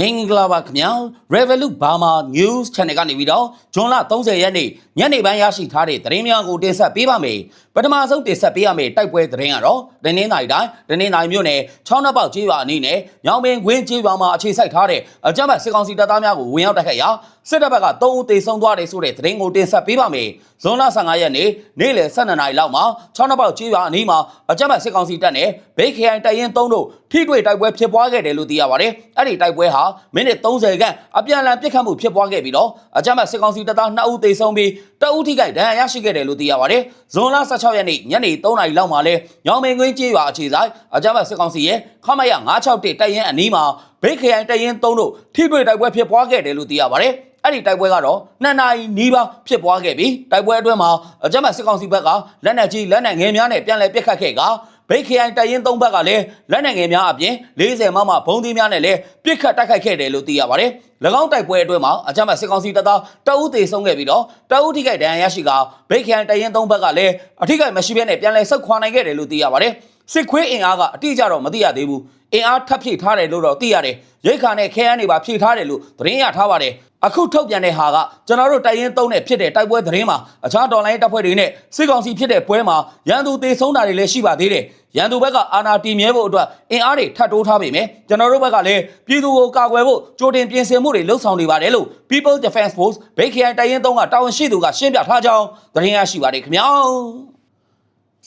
မင်္ဂလာပါခင်ဗျာ Revolut Burma News Channel ကနေပြီးတော့ဂျွန်လ30ရက်နေ့ညနေပိုင်းရရှိထားတဲ့သတင်းများကိုတင်ဆက်ပေးပါမယ်ပထမဆုံးတင်ဆက်ပေးရမယ့်တိုက်ပွဲသတင်းကတော့ဒနင်းနိုင်တိုင်းဒနင်းနိုင်မြို့နယ်ချောင်းနှပေါက်ကျေးရွာအနီးနဲ့ညောင်ပင်ကွင်းကျေးရွာမှာအခြေစိုက်ထားတဲ့အကြမ်းဖက်စစ်ကောင်စီတပ်သားများကိုဝင်ရောက်တိုက်ခိုက်ရာစစ်တပ်ဘက်က3ဦးသေဆုံးသွားတယ်ဆိုတဲ့သတင်းကိုတင်ဆက်ပေးပါမယ်ဇွန်လ15ရက်နေ့နေ့လယ်12နာရီလောက်မှာချောင်းနှပေါက်ကျေးရွာအနီးမှာအကြမ်းဖက်စစ်ကောင်စီတပ်နဲ့ဘေးခရိုင်တပ်ရင်း3တို့ထိတွေ့တိုက်ပွဲဖြစ်ပွားခဲ့တယ်လို့သိရပါတယ်အဲ့ဒီတိုက်ပွဲဟာမိနစ်30ခန့်အပြန်အလှန်ပစ်ခတ်မှုဖြစ်ပွားခဲ့ပြီးတော့အကြမ်းဖက်စစ်ကောင်စီတပ်သား2ဦးသေဆုံးပြီးတအုပ်ထိခိုက်ဒဏ်ရာရရှိခဲ့တယ်လို့သိရပါတယ်ဇွန်လ16ရက်နေ့ညနေ3နာရီလောက်မှာလဲညောင်မင်ကွင်းကျေးရွာအခြေဆိုင်အကြမ်းဖက်စစ်ကောင်စီရဲ့ခမရ961တပ်ရင်းအနီးမှာဘေးခရိုင်တပ်ရင်း3တို့ထိတွေ့တိုက်ပွဲဖြစ်ပွားခဲ့တယ်လို့သိရပါတယ်အဲ့ဒီတိုက်ပွဲကတော့နှစ်နာရီနီးပါးဖြစ်ပွားခဲ့ပြီးတိုက်ပွဲအတွင်းမှာအကြမ်းဖက်စစ်ကောင်စီဘက်ကလက်နက်ကြီးလက်နက်ငယ်များနဲ့ပြန်လည်ပစ်ခတ်ခဲ့က ဘိတ်ခရိုင်တရင်သုံးဘက်ကလည်းလက်နက်ငယ်များအပြင်40မမဘုံသီးများနဲ့လည်းပစ်ခတ်တိုက်ခိုက်ခဲ့တယ်လို့သိရပါတယ်။၎င်းတိုက်ပွဲအတွင်းမှာအကြမ်းဖက်စစ်ကောင်စီတပ်သားတအုပ်သေဆုံးခဲ့ပြီးတော့တအုပ်ထိခိုက်ဒဏ်ရာရရှိကဘိတ်ခရိုင်တရင်သုံးဘက်ကလည်းအထိခိုက်မရှိဘဲနဲ့ပြန်လည်ဆုတ်ခွာနိုင်ခဲ့တယ်လို့သိရပါတယ်။စစ်ခွေးအင်အားကအတိအကျတော့မသိရသေးဘူး။အင်အားထပ်ဖြည့်ထားတယ်လို့တော့သိရတယ်။ရိတ်ခါနဲ့ခဲယမ်းတွေပါဖြည့်ထားတယ်လို့သတင်းရထားပါတယ်။အခုထုတ်ပြန်တဲ့ဟာကကျွန်တော်တို့တိုင်ရင်သုံးနဲ့ဖြစ်တဲ့တိုက်ပွဲသတင်းမှာအခြားဒေါ်လာတပ်ဖွဲ့တွေနဲ့စစ်ကောင်စီဖြစ်တဲ့ပွဲမှာရန်သူသေဆုံးတာတွေလည်းရှိပါသေးတယ်။ ရန်သူဘက်ကအာဏာတည်မြဲဖို့အတွက်အင်အားတွေထပ်တိုးထားပေမဲ့ကျွန်တော်တို့ဘက်ကလည်းပြည်သူကိုကာကွယ်ဖို့ကြိုတင်ပြင်ဆင်မှုတွေလှုံ့ဆော်နေပါတယ်လို့ People Defense Force ဘိတ်ခရိုင်တိုင်ရင်သုံးကတာဝန်ရှိသူကရှင်းပြထားကြောင်းသတင်းရရှိပါတယ်ခင်ဗျာ။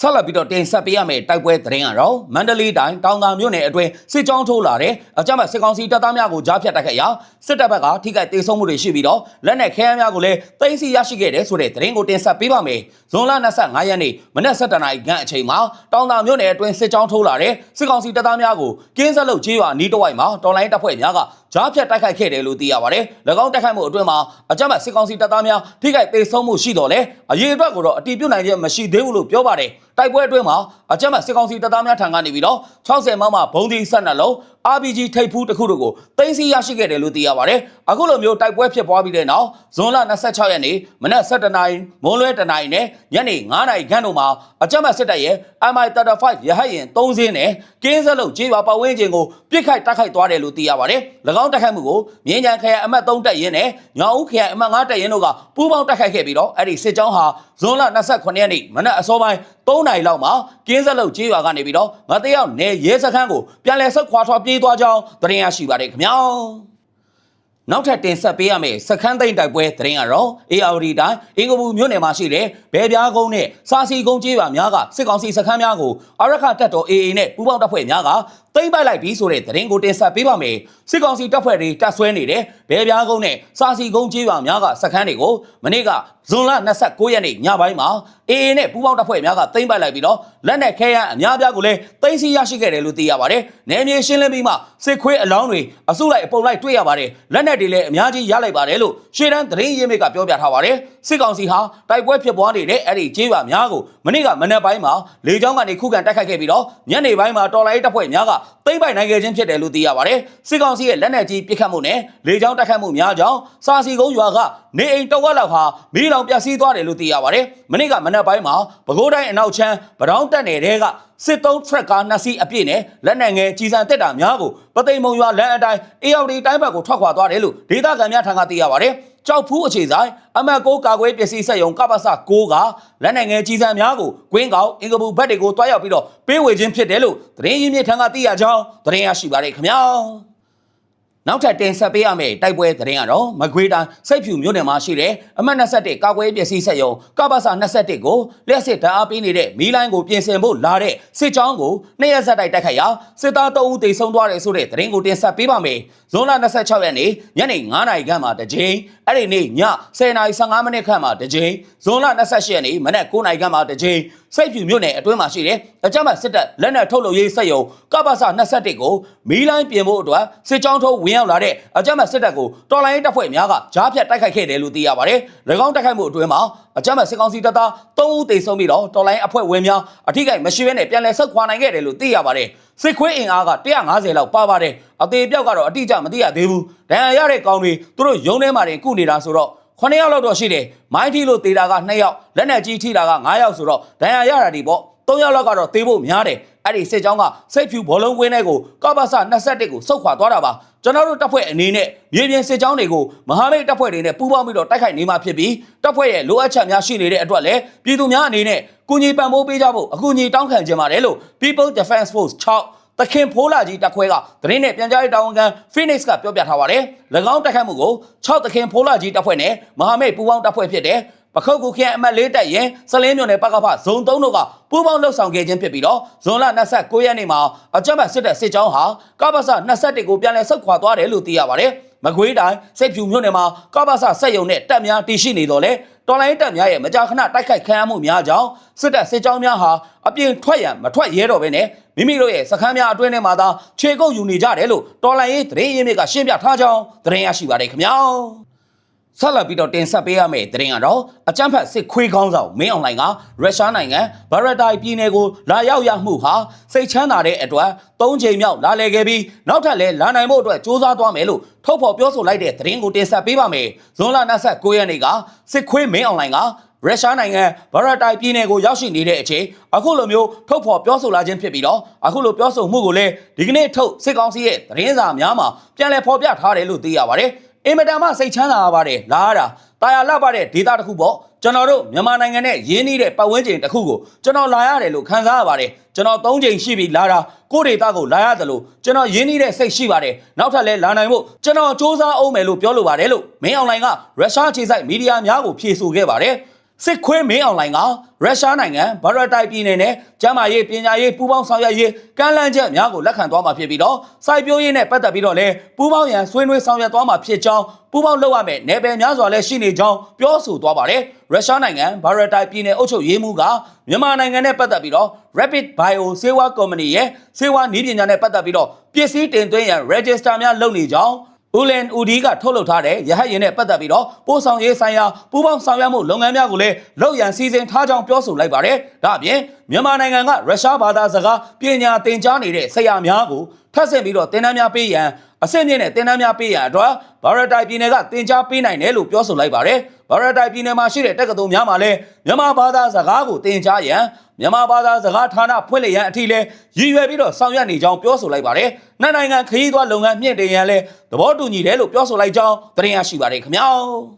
ဆက်လက်ပြီးတော့တင်ဆက်ပေးရမယ့်တိုက်ပွဲသတင်းကတော့မန္တလေးတိုင်းတောင်သာမြို့နယ်အတွင်းစစ်ကြောင်းထိုးလာတဲ့အကြမ်းဖက်စစ်ကောင်စီတပ်သားများကိုကြားဖြတ်တိုက်ခိုက်ရာစစ်တပ်ဘက်ကထိခိုက်ဒေဆုံးမှုတွေရှိပြီးတော့လက်နက်ခဲယမ်းများကိုလည်းသိမ်းဆည်းရရှိခဲ့တယ်ဆိုတဲ့သတင်းကိုတင်ဆက်ပေးပါမယ်။ဇွန်လ25ရက်နေ့မနက်7:00နာရီခန့်အချိန်မှာတောင်သာမြို့နယ်အတွင်းစစ်ကြောင်းထိုးလာတဲ့စစ်ကောင်စီတပ်သားများကိုကင်းဆက်လုပ်ကျေးရွာနီးတဝိုက်မှာတော်လိုင်းတပ်ဖွဲ့များက ကြားဖြတ်တိုက်ခိုက်ခဲ့တယ်လို့သိရပါတယ်။၎င်းတိုက်ခိုက်မှုအတွင်းမှာအကြမ်းဖက်စစ်ကောင်စီတပ်သားများထိခိုက်ဒေဆုံးမှုရှိတော်လဲအရေးအတွက်ကိုတော့အတီးပြုတ်နိုင်ခြင်းမရှိသေးဘူးလို့ပြောပါတယ်။တိုက်ပွဲအတွင်းမှာအကြမ်းဖက်စစ်ကောင်စီတပ်သားများထံကနေပြီးတော့60မမဘုံဒီ12လုံး RPG ထိပ်ဖူးတစ်ခုတို့ကိုတင်စီရရှိခဲ့တယ်လို့သိရပါတယ်။အခုလိုမျိုးတိုက်ပွဲဖြစ်ပွားပြီးတဲ့နောက်ဇွန်လ26ရက်နေ့မနက်7:00နာရီမွန်းလွဲ7:00နာရီနဲ့ညနေ9:00နာရီခန့်တို့မှာအကြမ်းဖက်စစ်တပ်ရဲ့ MI35 ရဟတ်ယာဉ်3စင်းနဲ့ကင်းစက်လုံးခြေပါပတ်ဝန်းကျင်ကိုပြစ်ခိုက်တိုက်ခိုက်သွားတယ်လို့သိရပါတယ်။၎င်းတိုက်ခိုက်မှုကိုမြင်းကြံခရိုင်အမှတ်3တပ်ရင်းနဲ့ညောင်ဦးခရိုင်အမှတ်5တပ်ရင်းတို့ကပူးပေါင်းတိုက်ခိုက်ခဲ့ပြီးတော့အဲ့ဒီစစ်ကြောင်းဟာဇွန်လ29ရက်နေ့မနက်အစောပိုင်း3နာရီလောက်မှာကင်းစက်လုံးခြေရွာကနေပြီးတော့ငါတယောက်နေရဲစခန်းကိုပြန်လည်ဆုတ်ခွာထွက်ပြေးသွားကြောင်းသတင်းရရှိပါတယ်ခင်ဗျာ နောက်ထပ်တင်ဆက်ပေးရမယ့်စခန်းသိမ်းတိုက်ပွဲသတင်းကတော့ ARD တိုင်းအင်္ဂပူမြို့နယ်မှာရှိတဲ့ဘဲပြားကုန်းနဲ့စာစီကုန်းကျေးရွာများကစစ်ကောင်စီစခန်းများကိုအရခတပ်တော် AA နဲ့ပူးပေါင်းတပ်ဖွဲ့များကသိမ်းပိုက်လိုက်ပြီးဆိုတဲ့သတင်းကိုတင်ဆက်ပေးပါမယ်စစ်ကောင်စီတပ်ဖွဲ့တွေတပ်ဆွဲနေတဲ့ဘဲပြားကုန်းနဲ့စာစီကုန်းကျေးရွာများကစခန်းတွေကိုမနေ့ကဇွန်လ29ရက်နေ့ညပိုင်းမှာ AA နဲ့ပူးပေါင်းတပ်ဖွဲ့များကသိမ်းပိုက်လိုက်ပြီးတော့လက်နက်ခဲယမ်းအများပြားကိုလည်းသိမ်းဆည်းရရှိခဲ့တယ်လို့သိရပါတယ်။နယ်မြေရှင်းလင်းပြီးမှစစ်ခွေးအလောင်းတွေအစုလိုက်အပုံလိုက်တွေ့ရပါတယ်။လက်နက်တွေလည်းအများကြီးရလိုက်ပါတယ်လို့ရှေ့တန်းသတင်းရင်းမြစ်ကပြောပြထားပါတယ်။စစ်ကောင်စီဟာတိုက်ပွဲဖြစ်ပွားနေတဲ့အဲ့ဒီကျေးရွာများကိုမနေ့ကမနက်ပိုင်းမှာလေကြောင်းကနေခုခံတိုက်ခိုက်ခဲ့ပြီးတော့ညနေပိုင်းမှာတော်လိုင်းတပ်ဖွဲ့များကသိမ်းပိုက်နိုင်ခဲ့ခြင်းဖြစ်တယ်လို့သိရပါတယ်။စစ်ကောင်စီရဲ့လက်နက်ကြီးပစ်ခတ်မှုနဲ့လေကြောင်းတိုက်ခိုက်မှုများကြောင့်စာစီကုန်းရွာကနေအိမ်တဝက်လောက်ဟာမီးလောင်ပျက်စီးသွားတယ်လို့သိရပါတယ်။မနေ့ကမနက်ပိုင်းမှာပဲခူးတိုင်းအနောက်ချမ်းဗတောင်းတက်နယ်တဲ့ကစစ်သုံးထရက်ကားနှစ်စီးအပြည့်နဲ့လက်နက်ငယ်ကြီးစံတက်တာများကိုပသိမ်မုံရွာလမ်းအတိုင်းအေယော်ဒီတိုင်းဘက်ကိုထွက်ခွာသွားတယ်လို့ဒေသခံများထံကသိရပါတယ်။ကြောက်ဖူးအခြေဆိုင်အမတ်ကိုကာကွယ်ပစ္စည်းဆက်ယုံကပ္ပစ6ကလက်နက်ငယ်ကြီးစံများကိုကွင်းကောင်အင်္ဂပူဘက်တွေကိုတွားရောက်ပြီးတော့ပေးဝေခြင်းဖြစ်တယ်လို့သတင်းရင်းမြစ်ထံကသိရကြောင်းသတင်းရရှိပါတယ်ခင်ဗျာ။ နောက်ထပ်တင်ဆက်ပေးရမယ့်တိုက်ပွဲသတင်းကတော့မကွေးတိုင်းစိတ်ဖြူမြို့နယ်မှာရှိတဲ့အမှတ်21ကာကွယ်ပစ္စည်းဆက်ယုံကပ္ပစာ21ကိုလက်စစ်ဓာတ်အားပေးနေတဲ့မီးလိုင်းကိုပြင်ဆင်ဖို့လာတဲ့စစ်ကြောင်းကိုနှစ်ရက်ဆက်တိုက်တိုက်ခိုက်ရာစစ်သား3ဦးသေဆုံးသွားတယ်ဆိုတဲ့သတင်းကိုတင်ဆက်ပေးပါမယ်။ဇွန်လ26ရက်နေ့ညနေ9:00နာရီခန့်မှာတစ်ကြိမ်အဲ့ဒီနေ့ည10:15မိနစ်ခန့်မှာတစ်ကြိမ်ဇွန်လ28ရက်နေ့မနက်9:00နာရီခန့်မှာတစ်ကြိမ်စိတ်ဖြူမြို့နယ်အတွင်းမှာရှိတဲ့အကြမ်းဖက်စစ်တပ်လက်နက်ထုတ်လုပ်ရေးစက်ယုံကပ္ပစာ21ကိုမီးလိုင်းပြင်ဖို့အတွက်စစ်ကြောင်းထုတ်ဝင်ရောက်လာတဲ့အကြမ်းဖက်စစ်တပ်ကိုတော်လိုင်းတပ်ဖွဲ့များကကြားဖြတ်တိုက်ခိုက်ခဲ့တယ်လို့သိရပါတယ်။၎င်းတိုက်ခိုက်မှုအတွင်းမှာအကြမ်းဖက်စစ်ကောင်စီတပ်သား3ဦးသေဆုံးပြီးတော့တော်လိုင်းအဖွဲ့ဝင်များအထိကိမရှိဘဲနဲ့ပြန်လည်ဆုတ်ခွာနိုင်ခဲ့တယ်လို့သိရပါတယ်။စစ်ခွေးအင်အားက150လောက်ပါပါတယ်။အသေးပြောက်ကတော့အတိအကျမသိရသေးဘူး။ဒဏ်ရာရတဲ့ကောင်တွေသူတို့ရုံးထဲမှာတင်ကုနေတာဆိုတော့ 9ယောက်လောက်တော့ရှိတယ်။မိုင်းထီလို့တေတာက2ယောက်လက်နက်ကြီးထိတာက9ယောက်ဆိုတော့ဒဏ်ရာရတာဒီပေါ့3ယောက်လောက်ကတော့တေးဖို့များတယ်အဲ့ဒီစစ်ကြောင်းကစိတ်ဖြူဘောလုံးကွင်းထဲကိုကော့ဘဆာ21ကိုစုတ်ခွာသွားတာပါကျွန်တော်တို့တပ်ဖွဲ့အနေနဲ့မြေပြင်စစ်ကြောင်းတွေကိုမဟာမိတ်တပ်ဖွဲ့တွေနဲ့ပူးပေါင်းပြီးတော့တိုက်ခိုက်နေမှာဖြစ်ပြီးတပ်ဖွဲ့ရဲ့လိုအပ်ချက်များရှိနေတဲ့အတွက်လည်းပြည်သူများအနေနဲ့ကုညီပံ့ပိုးပေးကြဖို့အကူအညီတောင်းခံခြင်းပါတယ်လို့ People Defense Force 6 တခင်ဖိုးလာကြီးတပ်ခွဲကသတင်းနဲ့ပြန်ကြားရေးတာဝန်ခံ Phoenix ကပြောပြထားပါတယ်။၎င်းတိုက်ခိုက်မှုကို6တခင်ဖိုးလာကြီးတပ်ဖွဲ့နဲ့မဟာမိတ်ပူးပေါင်းတပ်ဖွဲ့ဖြစ်တဲ့ပခုတ်ကူခရိုင်အမတ်လေးတပ်ရင်စလင်းမြို့နယ်ပကဖဇုံ3တို့ကပူးပေါင်းလှုပ်ဆောင်ခဲ့ခြင်းဖြစ်ပြီးတော့ဇွန်လ29ရက်နေ့မှာအကြမ်းဖက်စစ်တပ်စစ်ကြောင်းဟာကပ္ပစ21ကိုပြန်လည်ဆုတ်ခွာသွားတယ်လို့သိရပါတယ်။မကွေးတိုင်းစိတ်ဖြူမြို့နယ်မှာကပ္ပစစက်ယုံနဲ့တပ်များတည်ရှိနေတော့လေ တော်လိုင်းတပ်များရဲ့မကြာခဏတိုက်ခိုက်ခံရမှုများကြောင့်စစ်တပ်စစ်ကြောင်းများဟာအပြင်ထွက်ရန်မထွက်ရဲတော့ဘဲနဲ့မိမိတို့ရဲ့စခန်းများအတွင်းထဲမှာသာခြေကုပ်ယူနေကြတယ်လို့တော်လိုင်းရေးသတင်းရင်းမြစ်ကရှင်းပြထားကြောင်းသတင်းရရှိပါတယ်ခင်ဗျာ။ ဆက်လက်ပြီးတော့တင်ဆက်ပေးရမယ့်သတင်းကတော့အကြမ်းဖက်စစ်ခွေးကောင်းဆောင်မင်းအွန်လိုင်းကရုရှားနိုင်ငံဘရတိုင်ပြည်နယ်ကိုလာရောက်ရမှုဟာစိတ်ချမ်းသာတဲ့အတွက်၃ချိန်မြောက်လာလည်ခဲ့ပြီးနောက်ထပ်လည်းလာနိုင်ဖို့အတွက်စ조사သွားမယ်လို့ထုတ်ဖော်ပြောဆိုလိုက်တဲ့သတင်းကိုတင်ဆက်ပေးပါမယ်။ဇွန်လ29ရက်နေ့ကစစ်ခွေးမင်းအွန်လိုင်းကရုရှားနိုင်ငံဘရတိုင်ပြည်နယ်ကိုရောက်ရှိနေတဲ့အချိန်အခုလိုမျိုးထုတ်ဖော်ပြောဆိုလာခြင်းဖြစ်ပြီးတော့အခုလိုပြောဆိုမှုကိုလည်းဒီကနေ့ထုတ်စစ်ကောင်စီရဲ့သတင်းစာများမှာပြန်လည်ဖော်ပြထားတယ်လို့သိရပါတယ်။ အင်မတန်မှစိတ်ချမ်းသာရပါတယ်လာရတာတာယာလှပတဲ့ဒေတာတစ်ခုပေါ့ကျွန်တော်တို့မြန်မာနိုင်ငံနဲ့ရင်းနှီးတဲ့ပတ်ဝန်းကျင်တစ်ခုကိုကျွန်တော်လာရတယ်လို့ခံစားရပါတယ်ကျွန်တော်၃ချိန်ရှိပြီလာတာကိုဒေတာကိုလာရတယ်လို့ကျွန်တော်ရင်းနှီးတဲ့စိတ်ရှိပါတယ်နောက်ထပ်လည်းလာနိုင်ဖို့ကျွန်တော်စူးစမ်းအောင်မယ်လို့ပြောလိုပါတယ်လို့မင်းအွန်လိုင်းကရုရှားခြေစိုက်မီဒီယာများကိုဖြေဆိုခဲ့ပါတယ် စစ်ခွေးမင်းအွန်လိုင်းကရုရှားနိုင်ငံဘာရတိုင်ပြည်နယ်နဲ့ကျန်းမာရေးပညာရေးပူးပေါင်းဆောင်ရွက်ရေးကမ်းလှမ်းချက်များကိုလက်ခံသွားမှာဖြစ်ပြီးတော့စိုက်ပျိုးရေးနဲ့ပတ်သက်ပြီးတော့လည်းပူးပေါင်းရန်ဆွေးနွေးဆောင်ရွက်သွားမှာဖြစ်ကြောင်းပူးပေါင်းလုပ်ရမယ့်နယ်ပယ်များစွာလည်းရှိနေကြောင်းပြောဆိုသွားပါတယ်ရုရှားနိုင်ငံဘာရတိုင်ပြည်နယ်အုပ်ချုပ်ရေးမှူးကမြန်မာနိုင်ငံနဲ့ပတ်သက်ပြီးတော့ Rapid Bio ဆေးဝါးကုမ္ပဏီရဲ့ဆေးဝါးနည်းပညာနဲ့ပတ်သက်ပြီးတော့ပစ္စည်းတင်သွင်းရန် register များလုပ်နေကြောင်း ဦးလန်ဦးဒီကထုတ်လုပ်ထားတဲ့ရဟတ်ရင်နဲ့ပတ်သက်ပြီးတော့ပို့ဆောင်ရေးဆိုင်ရာပူးပေါင်းဆောင်ရွက်မှုလုပ်ငန်းများကိုလည်းလုပ်ရန်စီစဉ်ထားကြောင်းပြောဆိုလိုက်ပါတယ်။ဒါအပြင်မြန်မာနိုင်ငံကရုရှားဘာသာစကားပညာသင်ကြားနေတဲ့ဆရာများကိုထပ်ဆင့်ပြီးတော့သင်တန်းများပေးရန်အဆင့်မြင့်တဲ့သင်တန်းများပေးရန်အတွက်ဘာရတိုင်ပြည်နယ်ကသင်ကြားပေးနိုင်တယ်လို့ပြောဆိုလိုက်ပါတယ်။ဘာရတိုင်ပြည်နယ်မှာရှိတဲ့တက္ကသိုလ်များမှာလည်းမြန်မာဘာသာစကားကိုသင်ကြားရန် မြန်မာဘာသာစကားဌာနဖွင့်လှစ်ရန်အထိလဲရည်ရွယ်ပြီးတော့ဆောင်ရွက်နေကြောင်းပြောဆိုလိုက်ပါတယ်။နှစ်နိုင်ငံခရီးသွားလုပ်ငန်းမြင့်တင်ရန်လဲသဘောတူညီတယ်လို့ပြောဆိုလိုက်ကြောင်းသတင်းရရှိပါတယ်ခင်ဗျာ။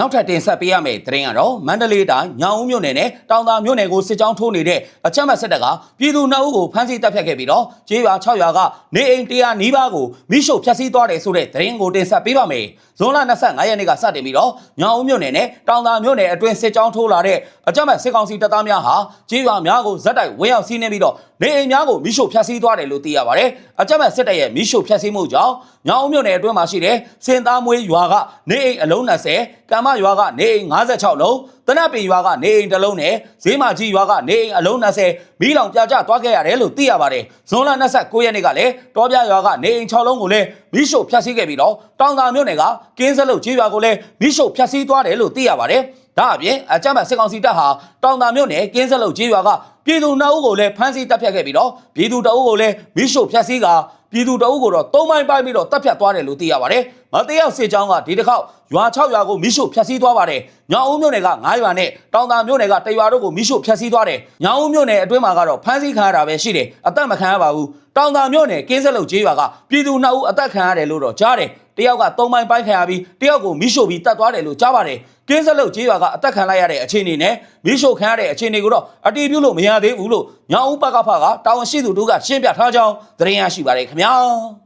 နောက်ထပ်တင်ဆက်ပေးရမယ့်သတင်းကတော့မန္တလေးတိုင်းညောင်ဦးမြို့နယ်နဲ့တောင်သာမြို့နယ်ကိုစစ်ကြောင်းထိုးနေတဲ့အကြမ်းဖက်စစ်တပ်ကပြည်သူနှစ်ဦးကိုဖမ်းဆီးတပ်ဖြတ်ခဲ့ပြီးတော့ကျေးရွာ6ရွာကနေအိမ်100နီးပါးကိုမိရှုဖျက်ဆီးသွားတယ်ဆိုတဲ့သတင်းကိုတင်ဆက်ပေးပါမယ်။ဇွန်လ25ရက်နေ့ကစတင်ပြီးတော့ညောင်ဦးမြို့နယ်နဲ့တောင်သာမြို့နယ်အတွင်းစစ်ကြောင်းထိုးလာတဲ့အကြမ်းဖက်စစ်ကောင်စီတပ်သားများဟာကျေးရွာများကိုဇက်တိုက်ဝင်ရောက်စီးနှင်းပြီးတော့နေအိမ်များကိုမိရှုဖျက်ဆီးသွားတယ်လို့သိရပါတယ်။အကြမ်းဖက်စစ်တပ်ရဲ့မိရှုဖျက်ဆီးမှုကြောင့်ညောင်ဦးမြို့နယ်အတွင်းမှာရှိတဲ့စင်သားမွေးရွာကနေအိမ်အလုံး20ကမ္မရွာကနေအိမ်56လုံးတနက်ပင်ရွာကနေအိမ်တစ်လုံးနဲ့ဈေးမကြီးရွာကနေအိမ်အလုံး20မီးလောင်ပြကျသွားခဲ့ရတယ်လို့သိရပါတယ်။ဇွန်လ29ရက်နေ့ကလည်းတောပြရွာကနေအိမ်6လုံးကိုလည်းမီးရှို့ဖျက်ဆီးခဲ့ပြီးတော့တောင်သာမြို့နယ်ကကင်းစလုတ်ကြီးရွာကိုလည်းမီးရှို့ဖျက်ဆီးသွားတယ်လို့သိရပါတယ်။ဒါအပြင်အကြမ်းဖက်စစ်ကောင်စီတပ်ဟာတောင်သာမြို့နယ်ကင်းစလုတ်ကြီးရွာကပြည်သူနှစ်ဦးကိုလည်းဖမ်းဆီးတပ်ဖြတ်ခဲ့ပြီးတော့ပြည်သူတအုပ်ကိုလည်းမီးရှို့ဖျက်ဆီးကပြည်သူတအုပ်ကိုတော့သုံးပိုင်းပိုင်းပြီးတော့တပ်ဖြတ်သွားတယ်လို့သိရပါတယ်။ မတရားစစ်ကြောင်းကဒီတစ်ခေါက်ရွာ6ရွာကိုမီးရှို့ဖျက်ဆီးသွားပါတယ်။ညောင်ဦးမြို့နယ်က9ရွာနဲ့တောင်သာမြို့နယ်ကတရွာတို့ကိုမီးရှို့ဖျက်ဆီးသွားတယ်။ညောင်ဦးမြို့နယ်အတွင်းမှာကတော့ဖမ်းဆီးခံရတာပဲရှိတယ်။အသက်မခံရပါဘူး။တောင်သာမြို့နယ်ကင်းစက်လုတ်ကျေးရွာကပြည်သူ2ဦးအသက်ခံရတယ်လို့တော့ကြားတယ်။တယောက်က3ပိုင်းပိုင်းခံရပြီးတယောက်ကိုမီးရှို့ပြီးတတ်သွားတယ်လို့ကြားပါတယ်။ကင်းစက်လုတ်ကျေးရွာကအသက်ခံလိုက်ရတဲ့အခြေအနေနဲ့မီးရှို့ခံရတဲ့အခြေအနေကိုတော့အတီးပြုလို့မရသေးဘူးလို့ညောင်ဦးပကဖကတာဝန်ရှိသူတို့ကရှင်းပြထားကြောင်းသတင်းရရှိပါတယ်ခင်ဗျာ။